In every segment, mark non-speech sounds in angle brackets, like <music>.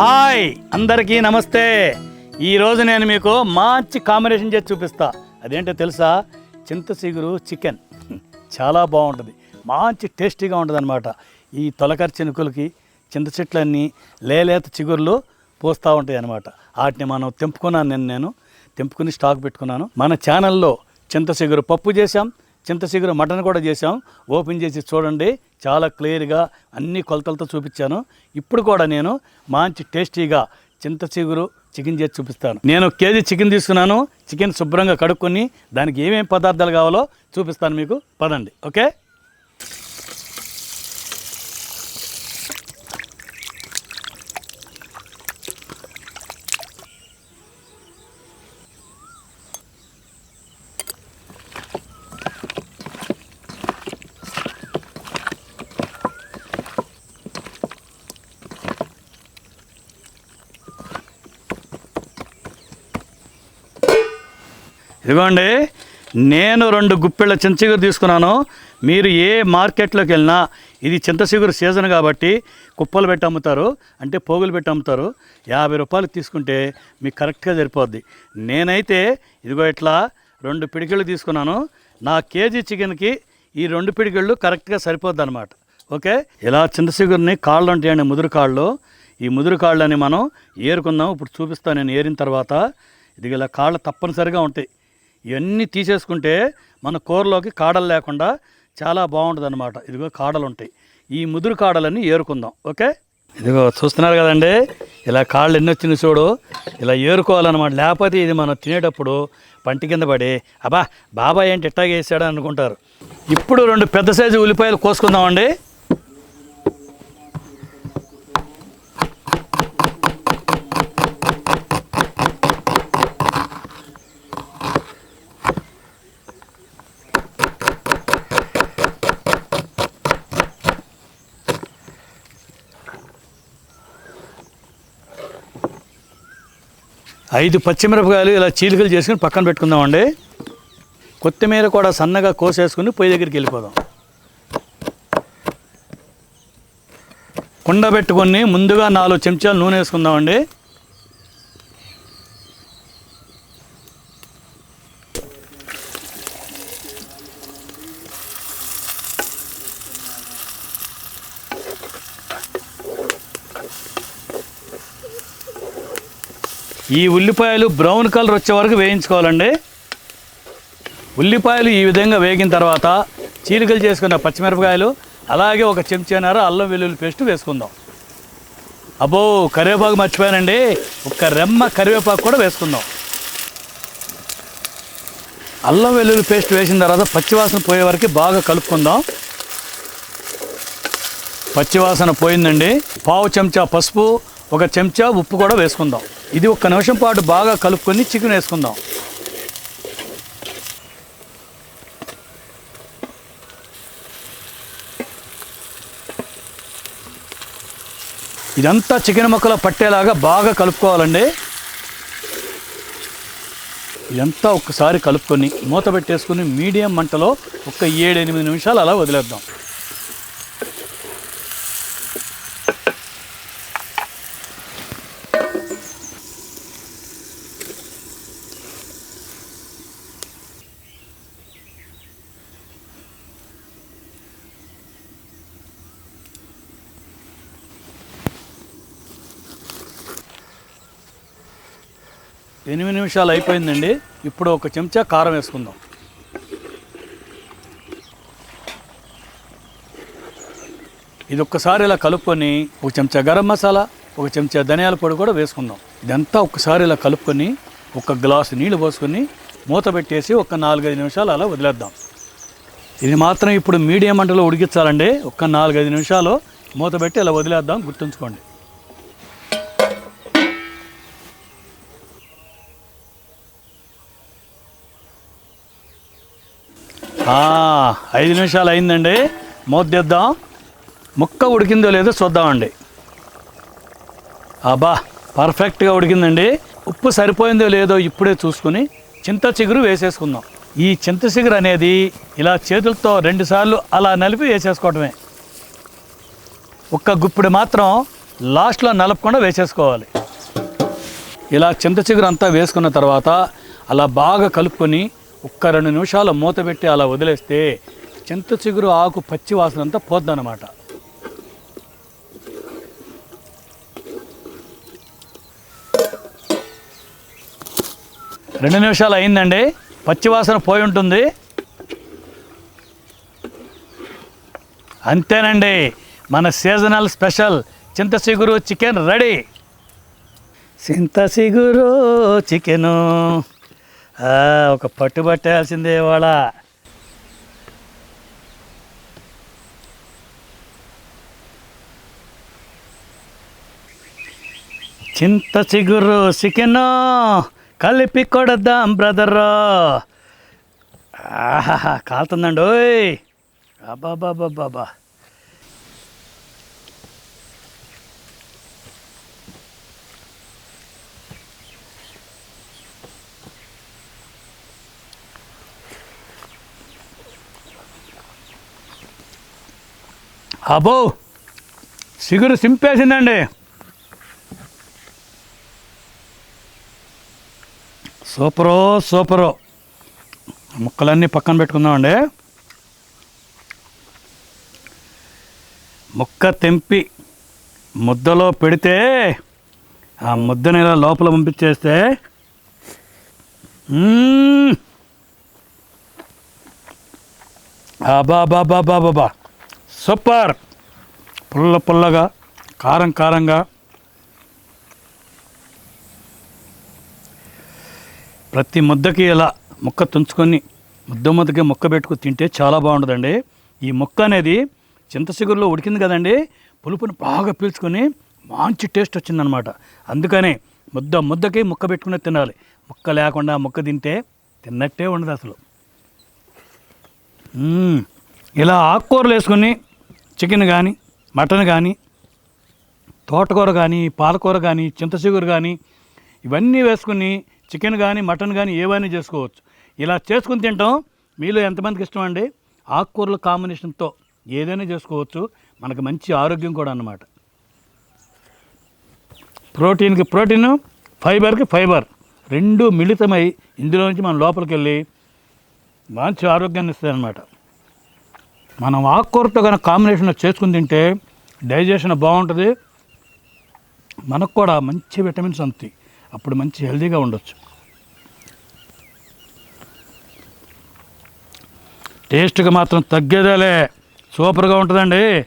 Hi! అందరికీ నమస్తే. ఈరోజు నేను మీకు మంచి కాంబినేషన్ చేసి చూపిస్తా. అదేంటో తెలుసా? చింతసిగురు చికెన్. చాలా బాగుంటుంది. మంచి టేస్టీగా ఉంటుంది అనమాట ఈ తొలకరి చినుకులకి చింత చెట్లన్నీ లేలేత చిగుర్లు పోస్తూ ఉంటాయి అనమాట వాటిని మనం తెంపుకున్నాను నేను నేను తెంపుకుని స్టాక్ పెట్టుకున్నాను. మన ఛానల్లో చింత చిగురు పప్పు చేసాం చింతచిగురు మటన్ కూడా చేసాం ఓపెన్ చేసి చూడండి. చాలా క్లియర్గా అన్ని కొలతలతో చూపించాను. ఇప్పుడు కూడా నేను మంచి టేస్టీగా చింతచిగురు చికెన్ చేసి చూపిస్తాను. నేను కేజీ చికెన్ తీసుకున్నాను. చికెన్ శుభ్రంగా కడుక్కొని దానికి ఏమేమి పదార్థాలు కావాలో చూపిస్తాను మీకు. పదండి. ఓకే? ఇదిగోండి నేను రెండు గుప్పిళ్ళ చింతచిగురు తీసుకున్నాను. మీరు ఏ మార్కెట్లోకి వెళ్ళినా ఇది చింతచిగురు సీజన్ కాబట్టి కుప్పలు పెట్టి అమ్ముతారు అంటే పోగులు పెట్టి అమ్ముతారు. యాభై రూపాయలు తీసుకుంటే మీకు కరెక్ట్గా సరిపోద్ది. నేనైతే ఇదిగో ఇట్లా రెండు పిడికిళ్ళు తీసుకున్నాను. నా కేజీ చికెన్కి ఈ రెండు పిడికిళ్ళు కరెక్ట్గా సరిపోద్ది అనమాట ఓకే? ఇలా చింతచిగురిని కాళ్ళు ఉంటాయండి ముదురు కాళ్ళు ఈ ముదురు కాళ్ళని మనం ఏరుకుందాం. ఇప్పుడు చూపిస్తాను నేను ఏరిన తర్వాత. ఇది ఇలా కాళ్ళు తప్పనిసరిగా ఉంటాయి. ఇవన్నీ తీసేసుకుంటే మన కూరలోకి కాడలు లేకుండా చాలా బాగుంటుంది అనమాట ఇదిగో కాడలు ఉంటాయి ఈ ముదురు కాడలన్నీ ఏరుకుందాం. ఓకే? ఇదిగో చూస్తున్నారు కదండి? ఇలా కాళ్ళు ఎన్ని వచ్చినాయి చూడు. ఇలా ఏరుకోవాలన్నమాట. లేకపోతే ఇది మనం తినేటప్పుడు పంటి కింద పడి అబ్బా బాబాయ్ ఏంటి ఇట్టాగేసాడు అనుకుంటారు. ఇప్పుడు రెండు పెద్ద సైజు ఉల్లిపాయలు కోసుకుందామండి. ఐదు పచ్చిమిరపకాయలు ఇలా చీలికలు చేసుకుని పక్కన పెట్టుకుందామండి. కొత్తిమీర కూడా సన్నగా కోసేసుకుని పొయ్యి దగ్గరికి వెళ్ళిపోదాం. కుండ పెట్టుకొని ముందుగా నాలుగు చెంచాలు నూనె వేసుకుందామండి. ఈ ఉల్లిపాయలు బ్రౌన్ కలర్ వచ్చే వరకు వేయించుకోవాలండి. ఉల్లిపాయలు ఈ విధంగా వేగిన తర్వాత చీలికలు చేసుకున్న పచ్చిమిరపకాయలు అలాగే ఒక చెంచానర అల్లం వెల్లుల్లి పేస్ట్ వేసుకుందాం. అబ్బో కరివేపాకు మర్చిపోయానండి. ఒక రెమ్మ కరివేపాకు కూడా వేసుకుందాం. అల్లం వెల్లుల్లి పేస్ట్ వేసిన తర్వాత పచ్చివాసన పోయే వరకు బాగా కలుపుకుందాం. పచ్చివాసన పోయిందండి. పావు చెంచా పసుపు ఒక చెంచా ఉప్పు కూడా వేసుకుందాం. ఇది ఒక్క నిమిషం పాటు బాగా కలుపుకొని చికెన్ వేసుకుందాం. ఇదంతా చికెన్ ముక్కలు పట్టేలాగా బాగా కలుపుకోవాలండి. ఇదంతా ఒక్కసారి కలుపుకొని మూత పెట్టేసుకుని మీడియం మంటలో ఒక ఏడు ఎనిమిది నిమిషాలు అలా వదిలేద్దాం. ఎనిమిది నిమిషాలు అయిపోయిందండి. ఇప్పుడు ఒక చెంచా కారం వేసుకుందాం. ఇది ఒక్కసారి ఇలా కలుపుకొని ఒక చెంచా గరం మసాలా ఒక చెంచా ధనియాల పొడి కూడా వేసుకుందాం. ఇదంతా ఒక్కసారి ఇలా కలుపుకొని ఒక గ్లాసు నీళ్ళు పోసుకొని మూత పెట్టేసి ఒక నాలుగైదు నిమిషాలు అలా వదిలేద్దాం. ఇది మాత్రం ఇప్పుడు మీడియం మంటలో ఉడికించాలండి. ఒక నాలుగైదు నిమిషాలు మూత పెట్టి ఇలా వదిలేద్దాం. గుర్తుంచుకోండి. ఐదు నిమిషాలు అయిందండి. మోద్దేద్దాం. ముక్క ఉడికిందో లేదో చూద్దామండి. అబ్బా పర్ఫెక్ట్గా ఉడికిందండి. ఉప్పు సరిపోయిందో లేదో ఇప్పుడే చూసుకుని చింత చిగురు వేసేసుకుందాం. ఈ చింత చిగురు అనేది ఇలా చేతులతో రెండుసార్లు అలా నలిపి వేసేసుకోవటమే. ఒక్క గుప్పిడి మాత్రం లాస్ట్లో నలపకుండా వేసేసుకోవాలి. ఇలా చింత చిగురు అంతా వేసుకున్న తర్వాత అలా బాగా కలుపుకొని ఒక్క రెండు నిమిషాలు మూత పెట్టి అలా వదిలేస్తే చింత చిగురు ఆకు పచ్చి వాసన అంతా పోద్దన్నమాట. రెండు నిమిషాలు అయిందండి. పచ్చి వాసన పోయి ఉంటుంది. అంతేనండి. మన సీజనల్ స్పెషల్ చింత చిగురు చికెన్ రెడీ. చింత చిగురు చికెను. ఒక పట్టు పట్టేయాల్సిందే ఇవాళ. చింత చిగురు చికెను కలిపి కొడదాం బ్రదర్. ఆహా కాలుతుందండి ఓయ్ అబ్బాబాబాబా అబ్బో సిగురు సింపేసిందండి. సూపరో సూపరో. ముక్కలన్నీ పక్కన పెట్టుకుందామండి. ముక్క తెంపి ముద్దలో పెడితే ఆ ముద్దని ఇలా లోపల పంపించేస్తే బాబా బాబా బాబా సూపర్. పుల్ల పుల్లగా కారం కారంగా. ప్రతి ముద్దకి ఇలా ముక్క తుంచుకొని ముద్ద ముద్దకి ముక్క పెట్టుకుని తింటే చాలా బాగుంటుందండి. ఈ ముక్క అనేది చింతచిగురులో ఉడికింది కదండి పులుపుని బాగా పీల్చుకొని మంచి టేస్ట్ వచ్చిందనమాట. అందుకనే ముద్ద ముద్దకి ముక్క పెట్టుకుని తినాలి. ముక్క లేకుండా ముక్క తింటే తిన్నట్టే ఉండదు అసలు. ఇలా ఆకుకూరలు వేసుకుని చికెన్ కానీ మటన్ కానీ తోటకూర కానీ పాలకూర కానీ చింతచిగురు కానీ ఇవన్నీ వేసుకుని చికెన్ కానీ మటన్ కానీ ఏవైనా చేసుకోవచ్చు. ఇలా చేసుకుని తింటాం. మీలో ఎంతమందికి ఇష్టం అండి? ఆకుకూరల కాంబినేషన్తో ఏదైనా చేసుకోవచ్చు. మనకు మంచి ఆరోగ్యం కూడా అన్నమాట. ప్రోటీన్కి ప్రోటీన్ ఫైబర్కి ఫైబర్ రెండు మిళితమై ఇందులో నుంచి మనం లోపలికి వెళ్ళి మంచి ఆరోగ్యాన్ని ఇస్తుంది అనమాట మనం ఆకుకూరతో కనుక కాంబినేషన్ చేసుకుని తింటే డైజెషన్ బాగుంటుంది. మనకు కూడా మంచి విటమిన్స్ అందుతాయి అప్పుడు మంచి హెల్తీగా ఉండొచ్చు. టేస్ట్గా మాత్రం తగ్గేదేలే. సూపర్గా ఉంటుందండి.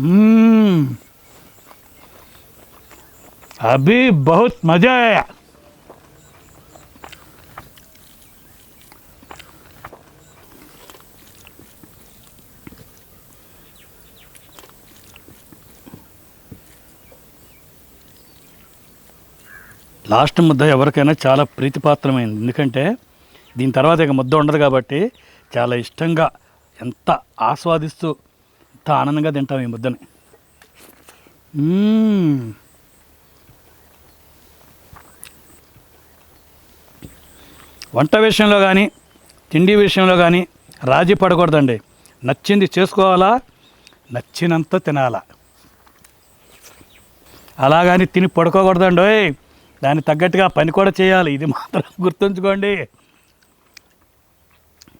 Mmm. अभी बहुत मजा आया లాస్ట్ ముద్ద ఎవరికైనా చాలా ప్రీతిపాత్రమైంది ఎందుకంటే దీని తర్వాత ఇక ముద్ద ఉండదు కాబట్టి చాలా ఇష్టంగా ఎంత ఆస్వాదిస్తూ ఎంత ఆనందంగా తింటాం ఈ ముద్దని వంట విషయంలో కానీ తిండి విషయంలో కానీ రాజీ పడకూడదండి. నచ్చింది చేసుకోవాలా నచ్చినంత తినాలా. అలాగని తిని పడుకోకూడదండి. ఓయ్ దానికి తగ్గట్టుగా పని కూడా చేయాలి. ఇది మాత్రం <laughs> గుర్తుంచుకోండి.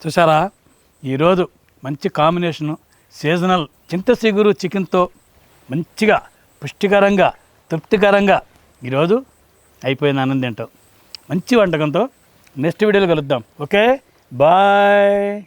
చూసారా ఈరోజు మంచి కాంబినేషను సీజనల్ చింతసిగురు చికెన్తో మంచిగా పుష్టికరంగా తృప్తికరంగా ఈరోజు అయిపోయింది ఆనందింటో మంచి వంటకంతో నెక్స్ట్ వీడియోలో కలుద్దాం. ఓకే? బాయ్.